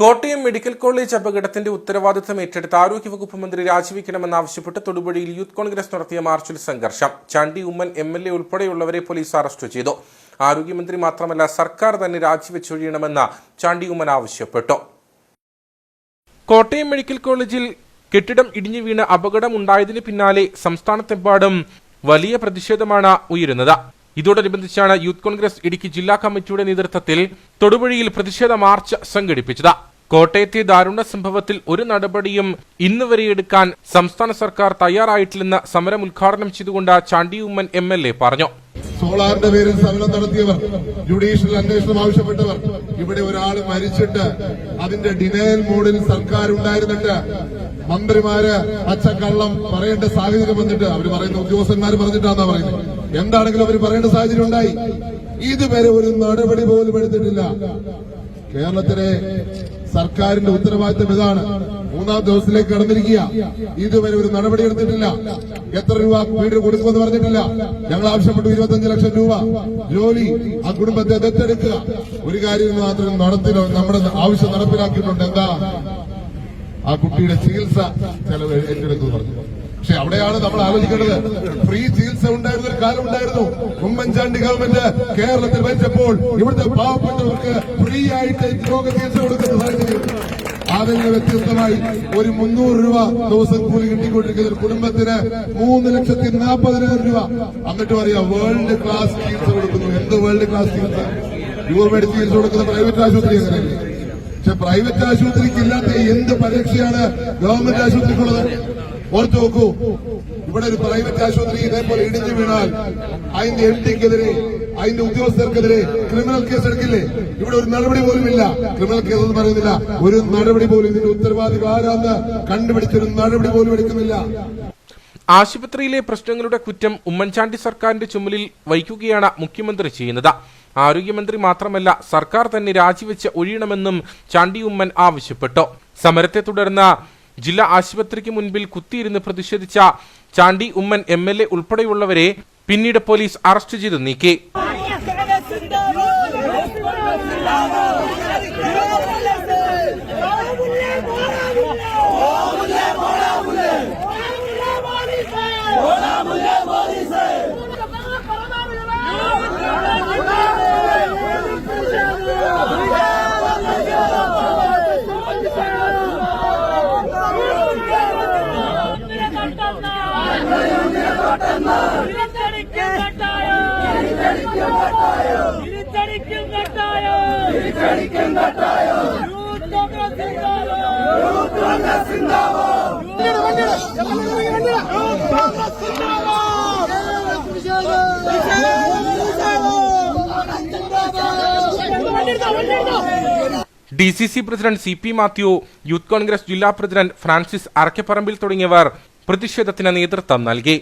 Kottayam medical college അപകടത്തിന്റെ ഉത്തരവാദിത്തം ഏറ്റെടുത്ത് ആരോഗ്യവകുപ്പ് മന്ത്രി രാജിവെക്കണമെന്നാവശ്യപ്പെട്ട് തൊടുപുഴയിൽ യൂത്ത് കോൺഗ്രസ് നടത്തിയ മാർച്ചിൽ സംഘർഷം. Chandy Oommen M L A ഉൾപ്പെടെയുള്ളവരെ police arrest ചെയ്തു. ആരോഗ്യമന്ത്രി മാത്രമല്ല സർക്കാർ തന്നെ രാജിവെച്ചൊഴിയണമെന്ന് ചാണ്ടി ഉമ്മൻ ആവശ്യപ്പെട്ടു. കോട്ടയം മെഡിക്കൽ കോളേജിൽ കെട്ടിടം ഇടിഞ്ഞു വീണ് അപകടം ഉണ്ടായതിന് പിന്നാലെ സംസ്ഥാനത്തെമ്പാടും വലിയ പ്രതിഷേധമാണ് ഉയരുന്നത്. ഇതോടനുബന്ധിച്ചാണ് യൂത്ത് കോൺഗ്രസ് ഇടുക്കി ജില്ലാ കമ്മിറ്റിയുടെ നേതൃത്വത്തിൽ തൊടുപുഴയിൽ പ്രതിഷേധ മാർച്ച് സംഘടിപ്പിച്ചത്. കോട്ടയത്തെ ദാരുണ സംഭവത്തിൽ ഒരു നടപടിയും ഇന്ന് വരെ എടുക്കാൻ സംസ്ഥാന സർക്കാർ തയ്യാറായിട്ടില്ലെന്ന് സമരം ഉദ്ഘാടനം ചെയ്തുകൊണ്ട് Chandy Oommen M L A പറഞ്ഞു. സോളാറിന്റെ പേരിൽ സമരം നടത്തിയവർ ജുഡീഷ്യൽ അന്വേഷണം ആവശ്യപ്പെട്ടവർ ഇവിടെ ഒരാൾ മരിച്ചിട്ട് അതിന്റെ ഡിനയൽ മോഡിൽ സർക്കാർ ഉണ്ടായിരുന്നിട്ട് മന്ത്രിമാര് അച്ഛക്കള്ളം പറയേണ്ട സാഹചര്യം വന്നിട്ട് അവർ പറയുന്ന ഉദ്യോഗസ്ഥന്മാർ പറഞ്ഞിട്ടാന്നാ പറയുന്നത്. എന്താണെങ്കിലും അവർ പറയേണ്ട സാഹചര്യം ഉണ്ടായി. ഇതുവരെ ഒരു നടപടി പോലും എടുത്തിട്ടില്ല. കേരളത്തിലെ സർക്കാരിന്റെ ഉത്തരവാദിത്തം ഇതാണ്. മൂന്നാം ദിവസത്തിലേക്ക് കടന്നിരിക്കുക. ഇതുവരെ ഒരു നടപടി എടുത്തിട്ടില്ല. എത്ര രൂപ വീട് കൊടുക്കുമെന്ന് പറഞ്ഞിട്ടില്ല. ഞങ്ങൾ ആവശ്യപ്പെട്ടു ഇരുപത്തഞ്ച് ലക്ഷം രൂപ. ജോലി ആ കുടുംബത്തെ ദത്തെടുക്കുക. ഒരു കാര്യം മാത്രം നടത്തിലോ നമ്മുടെ ആവശ്യം നടപ്പിലാക്കിയിട്ടുണ്ട്. എന്താ? ആ കുട്ടിയുടെ ചികിത്സ ചെലവ് ഏറ്റെടുത്തു പറഞ്ഞു. പക്ഷെ അവിടെയാണ് നമ്മൾ ആലോചിക്കേണ്ടത്. ഫ്രീ ചികിത്സ കാലം ഉണ്ടായിരുന്നു ഉമ്മൻചാണ്ടി ഗവൺമെന്റ് കേരളത്തിൽ ഭരിച്ചപ്പോൾ ഇവിടുത്തെ പാവപ്പെട്ടവർക്ക് ഫ്രീ ആയിട്ട് രോഗ ചികിത്സ കൊടുക്കുന്ന സാഹചര്യം. അതിൽ വ്യത്യസ്തമായി ഒരു മുന്നൂറ് രൂപ ദിവസം കൂലി കിട്ടിക്കൊണ്ടിരിക്കുന്ന ഒരു കുടുംബത്തിന് മൂന്ന് ലക്ഷത്തി നാൽപ്പതിനായിരം രൂപ. എന്നിട്ട് പറയാ വേൾഡ് ക്ലാസ് ചികിത്സ കൊടുക്കുന്നു. എന്ത് വേൾഡ് ക്ലാസ് ചികിത്സ? യൂറോപേഡ് ചികിത്സ കൊടുക്കുന്ന പ്രൈവറ്റ് ആശുപത്രി അങ്ങനെയല്ലേ പക്ഷെ പ്രൈവറ്റ് ആശുപത്രിക്ക് ഇല്ലാത്ത എന്ത് പരീക്ഷയാണ് ഗവൺമെന്റ് ആശുപത്രിക്കുള്ളത്? ഓർത്തു നോക്കൂ. ഇവിടെ ഒരു പ്രൈവറ്റ് ആശുപത്രി ഇതേപോലെ ഇടിഞ്ഞു വീണാൽ അതിന്റെ എം ഡിക്കെതിരെ അതിന്റെ ഉദ്യോഗസ്ഥർക്കെതിരെ ക്രിമിനൽ കേസ് എടുക്കില്ലേ? ഇവിടെ ഒരു നടപടി പോലും ഇല്ല. ക്രിമിനൽ കേസ് എന്ന് പറയുന്നില്ല. ഒരു നടപടി പോലും ഇതിന്റെ ഉത്തരവാദികൾ ആരാന്ന് കണ്ടുപിടിച്ചൊരു നടപടി പോലും എടുക്കുന്നില്ല. ആശുപത്രിയിലെ പ്രശ്നങ്ങളുടെ കുറ്റം ഉമ്മൻചാണ്ടി സർക്കാരിന്റെ ചുമലിൽ വയ്ക്കുകയാണ് മുഖ്യമന്ത്രി ചെയ്യുന്നത്. ആരോഗ്യമന്ത്രി മാത്രമല്ല സർക്കാർ തന്നെ രാജിവെച്ച് ഒഴിയണമെന്നും ചാണ്ടി ഉമ്മൻ ആവശ്യപ്പെട്ടു. സമരത്തെ തുടർന്ന് ജില്ലാ ആശുപത്രിക്ക് മുൻപിൽ കുത്തിയിരുന്ന് പ്രതിഷേധിച്ച Chandy Oommen M L A ഉൾപ്പെടെയുള്ളവരെ പിന്നീട് പോലീസ് അറസ്റ്റ് ചെയ്ത് നീക്കി. D C C president C P Mathew youth Congress ജില്ലാ പ്രസിഡന്റ് ഫ്രാൻസിസ് അറക്കപ്പറമ്പിൽ തുടങ്ങിയവർ പ്രതിഷേധത്തിന് നേതൃത്വം നൽകി.